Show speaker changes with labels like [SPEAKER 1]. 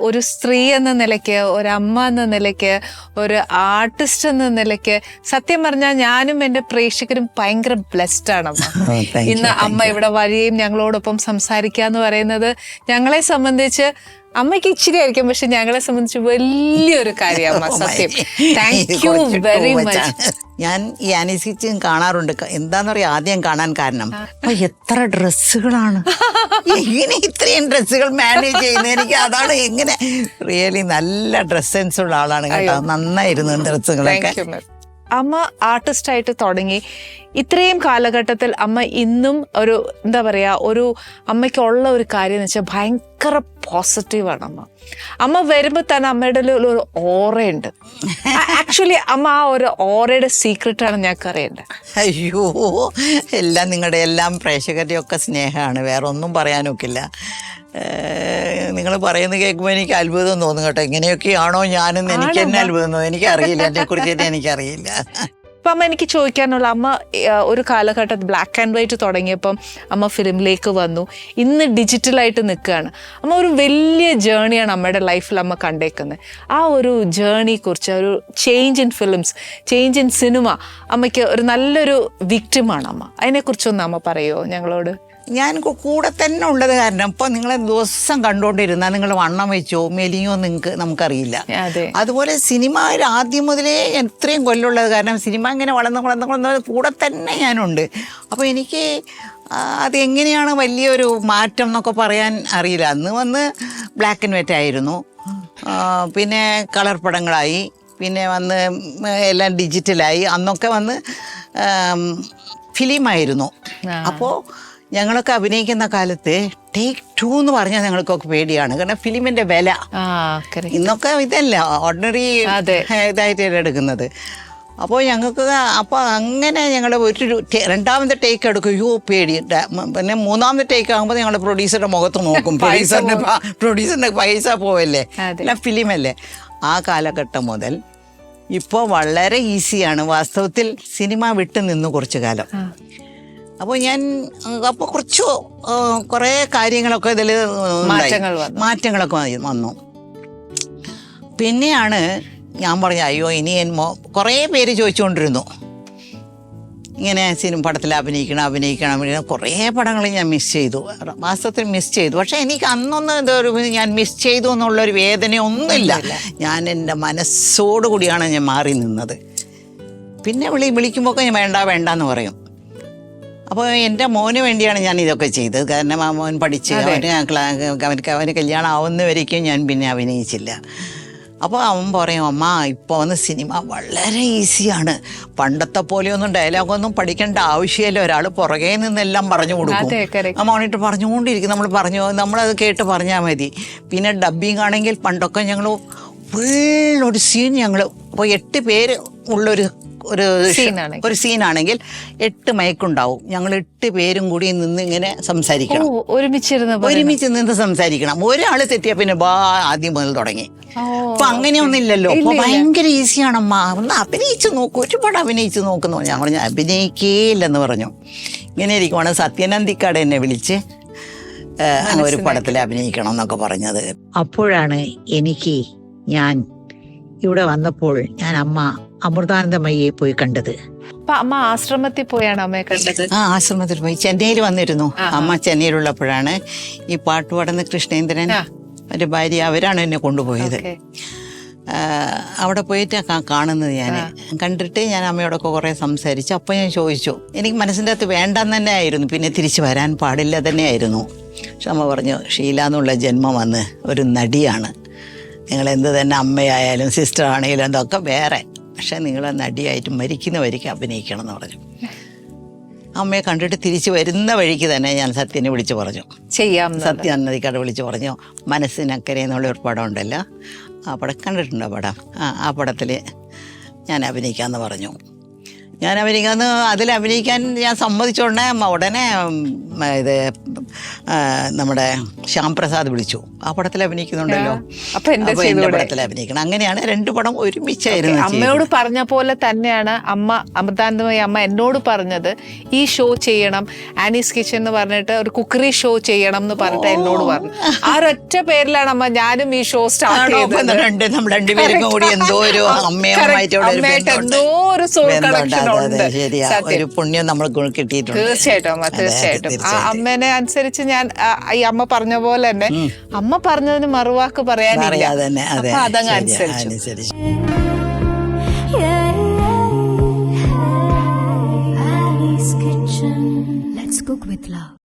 [SPEAKER 1] ഒരു സ്ത്രീ എന്ന നിലയ്ക്ക് ഒരമ്മ എന്ന നിലയ്ക്ക് ഒരു ആർട്ടിസ്റ്റ് എന്ന നിലയ്ക്ക് സത്യം പറഞ്ഞാൽ ഞാനും എന്റെ പ്രേക്ഷകരും ഭയങ്കര ബ്ലെസ്ഡ് ആണ്
[SPEAKER 2] Oh,
[SPEAKER 1] ഇന്ന് അമ്മ ഇവിടെ വരികയും ഞങ്ങളോടൊപ്പം സംസാരിക്കുക എന്ന് പറയുന്നത് ഞങ്ങളെ സംബന്ധിച്ച് അമ്മയ്ക്ക് ഇച്ചിരി ആയിരിക്കും പക്ഷെ ഞങ്ങളെ സംബന്ധിച്ച് വലിയൊരു കാര്യമാണ് സത്യം.
[SPEAKER 2] my.
[SPEAKER 1] Thank you very much
[SPEAKER 2] ഞാൻ ഈ അനുസരിച്ച് കാണാറുണ്ട്. പറയാ ആദ്യം കാണാൻ കാരണം. എത്ര ഡ്രസ്സുകളാണ്? എങ്ങനെ ഇത്രയും ഡ്രസ്സുകൾ മാനേജ് ചെയ്യുന്നത് എനിക്ക് അതാണ് എങ്ങനെ റിയലി നല്ല ഡ്രസ് സെൻസ് ഉള്ള ആളാണ് കേട്ടോ. നന്നായിരുന്നു ഡ്രസ്സുകളൊക്കെ.
[SPEAKER 1] അമ്മ ആർട്ടിസ്റ്റായിട്ട് തുടങ്ങി. ഇത്രയും കാലഘട്ടത്തിൽ അമ്മ ഇന്നും ഒരു എന്താ പറയുക ഒരു അമ്മയ്ക്കുള്ള ഒരു കാര്യം എന്ന് വെച്ചാൽ ഭയങ്കര പോസിറ്റീവാണ് അമ്മ. അമ്മ വരുമ്പോൾ തന്നെ അമ്മയുടെ ഒരു ഓറയുണ്ട്. ആക്ച്വലി അമ്മ ആ ഒരു ഓറയുടെ സീക്രട്ടാണ് ഞങ്ങൾക്ക് അറിയേണ്ടത്.
[SPEAKER 2] അയ്യോ എല്ലാം നിങ്ങളുടെ എല്ലാം പ്രേക്ഷകരുടെയൊക്കെ സ്നേഹമാണ്. വേറെ ഒന്നും പറയാനൊക്കില്ല. നിങ്ങൾ പറയുന്നത് കേൾക്കുമ്പോൾ എനിക്ക് അത്ഭുതം തോന്നും കേട്ടോ. ഇങ്ങനെയൊക്കെയാണോ ഞാനെന്ന് എനിക്ക് തന്നെ അത്ഭുതം തോന്നും. എനിക്കറിയില്ല. എന്നെ കുറിച്ച് തന്നെ എനിക്കറിയില്ല.
[SPEAKER 1] അപ്പം അമ്മ എനിക്ക് ചോദിക്കാനുള്ള അമ്മ ഒരു കാലഘട്ടത്തിൽ ബ്ലാക്ക് ആൻഡ് വൈറ്റ് തുടങ്ങിയപ്പം അമ്മ ഫിലിമിലേക്ക് വന്നു. ഇന്ന് ഡിജിറ്റലായിട്ട് നിൽക്കുകയാണ്. അമ്മ ഒരു വലിയ ജേണിയാണ് അമ്മയുടെ ലൈഫിൽ അമ്മ കണ്ടേക്കുന്നത്. ആ ഒരു ജേണിയെ കുറിച്ച് ഒരു change in films change in cinema അമ്മയ്ക്ക് ഒരു നല്ലൊരു വിക്റ്റിമാണ് അമ്മ. അതിനെക്കുറിച്ചൊന്ന് അമ്മ പറയുമോ ഞങ്ങളോട്?
[SPEAKER 2] ഞാൻ കൂടെ തന്നെ ഉള്ളത് കാരണം ഇപ്പൊ നിങ്ങളെ ദിവസം കണ്ടുകൊണ്ടിരുന്നാൽ നിങ്ങൾ വണ്ണം വെച്ചോ മെലിയോ നിങ്ങൾക്ക് നമുക്കറിയില്ല. അതുപോലെ സിനിമ ആദ്യം മുതലേ എത്രയും കൊല്ലുള്ളത് കാരണം സിനിമ ഇങ്ങനെ വളർന്ന് വളർന്ന് വളർന്ന് കൂടെ തന്നെ ഞാനുണ്ട്. അപ്പോൾ എനിക്ക് അതെങ്ങനെയാണ് അത് എങ്ങനെയാണ് വലിയൊരു മാറ്റം എന്നൊക്കെ പറയാൻ അറിയില്ല. അന്ന് വന്ന് ബ്ലാക്ക് ആൻഡ് വൈറ്റ് ആയിരുന്നു. പിന്നെ കളർ പടങ്ങളായി. പിന്നെ വന്ന് എല്ലാം ഡിജിറ്റലായി അന്നൊക്കെ വന്ന് ഫിലിമായിരുന്നു അപ്പോൾ ഞങ്ങളൊക്കെ അഭിനയിക്കുന്ന കാലത്ത് ടേക്ക് ടു എന്ന് പറഞ്ഞാൽ ഞങ്ങൾക്കൊക്കെ പേടിയാണ്. കാരണം ഫിലിമിന്റെ വില. ഇന്നൊക്കെ ഇതല്ല ഓർഡിനറി ഇതായിട്ട് എടുക്കുന്നത്. അപ്പോൾ ഞങ്ങൾക്ക് അപ്പോൾ അങ്ങനെ ഞങ്ങൾ ഒരു രണ്ടാമത്തെ ടേക്ക് എടുക്കും. യോ പേടി. പിന്നെ മൂന്നാമത്തെ ടേക്ക് ആകുമ്പോൾ ഞങ്ങൾ പ്രൊഡ്യൂസറുടെ മുഖത്ത് നോക്കും. പ്രൊഡ്യൂസറിന്റെ പ്രൊഡ്യൂസറിന്റെ പൈസ പോവല്ലേ. എല്ലാം ഫിലിമല്ലേ? ആ കാലഘട്ടം മുതൽ ഇപ്പോൾ വളരെ ഈസിയാണ് വാസ്തവത്തിൽ സിനിമ വിട്ട് നിന്ന് കുറച്ചു കാലം. അപ്പോൾ ഞാൻ അപ്പോൾ കുറച്ച് കുറേ കാര്യങ്ങളൊക്കെ ഇതിൽ
[SPEAKER 1] മാറ്റങ്ങൾ.
[SPEAKER 2] മാറ്റങ്ങളൊക്കെ വന്നു. പിന്നെയാണ് ഞാൻ പറഞ്ഞ അയ്യോ ഇനി എൻ കുറേ പേര് ചോദിച്ചുകൊണ്ടിരുന്നു ഇങ്ങനെ സിനിമ പടത്തിൽ അഭിനയിക്കണം അഭിനയിക്കണം അഭിനയിക്കണം. കുറേ പടങ്ങൾ ഞാൻ മിസ് ചെയ്തു. വാസ്തവത്തിൽ മിസ് ചെയ്തു. പക്ഷേ എനിക്ക് അന്നൊന്നും ഇതൊരു ഞാൻ മിസ് ചെയ്തു എന്നുള്ളൊരു വേദനയൊന്നുമില്ല. ഞാൻ എന്റെ മനസ്സോടുകൂടിയാണ് ഞാൻ മാറി നിന്നത്. പിന്നെ വിളി വിളിക്കുമ്പോഴൊക്കെ ഞാൻ വേണ്ട വേണ്ട എന്ന് പറയും. അപ്പോൾ എന്റെ മോന് വേണ്ടിയാണ് ഞാൻ ഇതൊക്കെ ചെയ്തത്. കാരണം ആ മോൻ പഠിച്ച് അവന് അവനക്ക് അവന് കല്യാണം ആവുന്നവരേക്കും ഞാൻ പിന്നെ അഭിനയിച്ചില്ല. അപ്പോൾ അവൻ പറയും അമ്മ ഇപ്പോൾ വന്ന് സിനിമ വളരെ ഈസിയാണ്. പണ്ടത്തെ പോലെയൊന്നും ഡയലോഗൊന്നും പഠിക്കേണ്ട ആവശ്യമില്ല. ഒരാൾ പുറകെ നിന്നെല്ലാം പറഞ്ഞു കൊടുക്കും. ആ മോണിട്ട് പറഞ്ഞുകൊണ്ടിരിക്കും. നമ്മൾ പറഞ്ഞു നമ്മളത് കേട്ട് പറഞ്ഞാൽ മതി. പിന്നെ ഡബ്ബിങ് ആണെങ്കിൽ പണ്ടൊക്കെ ഞങ്ങൾ ഫുൾ ഒരു സീൻ ഞങ്ങൾ ഇപ്പോൾ എട്ട് പേര് ഉള്ളൊരു ഒരു. ഒരു സീനാണെങ്കിൽ എട്ട് മയക്കുണ്ടാവും. ഞങ്ങൾ എട്ട് പേരും കൂടി നിന്ന് ഇങ്ങനെ സംസാരിക്കണം.
[SPEAKER 1] ഒരുമിച്ചിരുന്ന്
[SPEAKER 2] ഒരുമിച്ച് നിന്ന് സംസാരിക്കണം. ഒരാൾ തെറ്റിയ പിന്നെ ബാ ആദ്യം മുതൽ തുടങ്ങി. അപ്പൊ അങ്ങനെയൊന്നുമില്ലല്ലോ. അപ്പൊ. ഭയങ്കര ഈസിയാണമ്മ. ഒന്ന് അഭിനയിച്ച് നോക്കൂ. ഒരുപാട് അഭിനയിച്ച് നോക്കുന്നു. ഞാൻ പറഞ്ഞു അഭിനയിക്കേയില്ലെന്ന് പറഞ്ഞു. ഇങ്ങനെ ഇരിക്കുവാണ് സത്യനന്ദിക്കാട് എന്നെ വിളിച്ച് ഒരു പടത്തിൽ അഭിനയിക്കണം എന്നൊക്കെ പറഞ്ഞത്.
[SPEAKER 3] അപ്പോഴാണ് എനിക്ക് ഞാൻ ഇവിടെ വന്നപ്പോൾ ഞാൻ അമ്മ അമൃതാനന്ദമയ്യെ പോയി കണ്ടത്.
[SPEAKER 1] അപ്പൊ അമ്മ ആശ്രമത്തിൽ പോയാണ് അമ്മയെ കണ്ടത്?
[SPEAKER 2] ആ ആശ്രമത്തിൽ പോയി. ചെന്നൈയിൽ വന്നിരുന്നു. അമ്മ ചെന്നൈയിലുള്ളപ്പോഴാണ് ഈ പാട്ട് പാടുന്ന കൃഷ്ണേന്ദ്രൻ. ഒരു ഭാര്യ അവരാണ് എന്നെ കൊണ്ടുപോയത്. അവിടെ പോയിട്ട് കാണുന്നത് ഞാൻ കണ്ടിട്ട് ഞാൻ അമ്മയോടൊക്കെ കുറേ സംസാരിച്ചു. അപ്പോൾ ഞാൻ ചോദിച്ചു എനിക്ക് മനസ്സിന്റെ അകത്ത് വേണ്ടെന്ന് തന്നെ ആയിരുന്നു. പിന്നെ തിരിച്ചു വരാൻ പാടില്ല തന്നെ ആയിരുന്നു. പക്ഷെ അമ്മ പറഞ്ഞു ഷീല എന്നുള്ള ജന്മം വന്ന് ഒരു നടിയാണ്. നിങ്ങൾ എന്ത് തന്നെ അമ്മയായാലും സിസ്റ്റർ ആണെങ്കിലും എന്തൊക്കെ വേറെ. പക്ഷെ നിങ്ങൾ നടിയായിട്ട് മരിക്കുന്ന വഴിക്ക് അഭിനയിക്കണം എന്ന് പറഞ്ഞു. അമ്മയെ കണ്ടിട്ട് തിരിച്ചു വരുന്ന വഴിക്ക് തന്നെ ഞാൻ സത്യനെ വിളിച്ചു പറഞ്ഞു.
[SPEAKER 1] ചെയ്യാം സത്യ
[SPEAKER 2] സത്യാനന്ദിക്കാട് വിളിച്ചു പറഞ്ഞു. മനസ്സിനക്കരെ എന്നുള്ള ഒരു പടം ഉണ്ടല്ലോ ആ പടം കണ്ടിട്ടുണ്ടോ പടം? ആ ആ പടത്തിൽ ഞാൻ അഭിനയിക്കാമെന്ന് പറഞ്ഞു. ഞാൻ അഭിനയിക്കാമെന്ന് അതിൽ അഭിനയിക്കാൻ ഞാൻ സമ്മതിച്ചോണ്ടേ ഉടനെ ഇത് നമ്മുടെ ശ്യാം പ്രസാദ് വിളിച്ചു. ആ പടത്തിൽ അഭിനയിക്കുന്നുണ്ടല്ലോ.
[SPEAKER 1] അപ്പൊ എന്റെ
[SPEAKER 2] അപ്പൊ പടത്തിൽ അഭിനയിക്കണം. അങ്ങനെയാണ് രണ്ടു പടം ഒരുമിച്ചായിരുന്നു
[SPEAKER 1] അമ്മയോട് പറഞ്ഞ പോലെ തന്നെയാണ് അമ്മ അമൃതാനന്ദമയി അമ്മ എന്നോട് പറഞ്ഞത് ഈ ഷോ ചെയ്യണം. ആനീസ് കിച്ചൺ എന്ന് പറഞ്ഞിട്ട് ഒരു കുക്കറി ഷോ ചെയ്യണം എന്ന് പറഞ്ഞിട്ട് എന്നോട് പറഞ്ഞു. ആ ഒരൊറ്റ പേരിലാണ് അമ്മ ഞാനും ഈ ഷോ സ്റ്റാർട്ട് ചെയ്തത്.
[SPEAKER 2] നമ്മൾ രണ്ടുപേരും കൂടി എന്തോ ഒരു അമ്മയുമായിട്ട്.
[SPEAKER 1] എന്തോ ഒരു. ഉണ്ട്.
[SPEAKER 2] ഒരു പുണ്യം നമ്മൾ കിട്ടിയിട്ടുണ്ട്.
[SPEAKER 1] തീർച്ചയായിട്ടും അമ്മ
[SPEAKER 2] അതെ,
[SPEAKER 1] തീർച്ചയായിട്ടും. ആ
[SPEAKER 2] തീർച്ചയായിട്ടും.
[SPEAKER 1] അമ്മേനെ അനുസരിച്ച് അതനുസരിച്ച് ഞാൻ ഈ അമ്മ പറഞ്ഞ പോലെ തന്നെ അമ്മ പറഞ്ഞതിന് മറുവാക്ക് പറയാനില്ല.
[SPEAKER 2] cook
[SPEAKER 1] with
[SPEAKER 2] love.